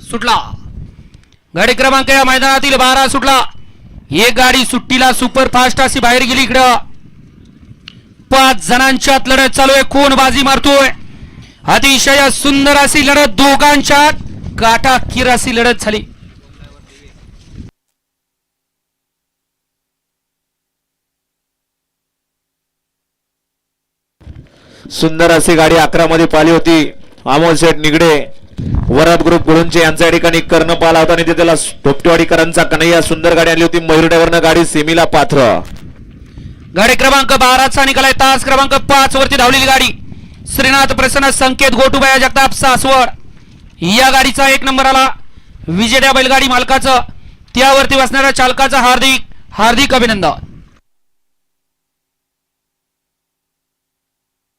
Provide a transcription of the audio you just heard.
सुटला. गाडी क्रमांक या मैदानातील बारा सुटला. एक गाडी सुट्टीला सुपर फास्ट अशी बाहेर गेली इकडं. पाच जणांच्यात लढत चालू आहे. कोण बाजी मारतोय. अतिशय सुंदर अशी लढत. दोघांच्यात काटा किर अशी लढत झाली. सुंदर अशी गाडी अकरा मध्ये पाली होती. अमोल शेठ निगडे. वरात ग्रुप गुरुंचे यांच्या ठिकाणी कर्ण पाला होता आणि त्याला टोपटेवाडीकरांचा कन्हैया सुंदर गाडी आली होती. मयूर गाडी सेमीला पात्र. गाडी क्रमांक बाराचा निकालाय तास क्रमांक पाच वरती धावलेली गाडी. श्रीनाथ प्रसन्न संकेत गोटुबाया जगताप सासवड. या गाडीचा एक नंबर आला. विजेत्या बैलगाडी मालकाचं. त्यावरती बसणाऱ्या चालकाचं हार्दिक हार्दिक अभिनंदन.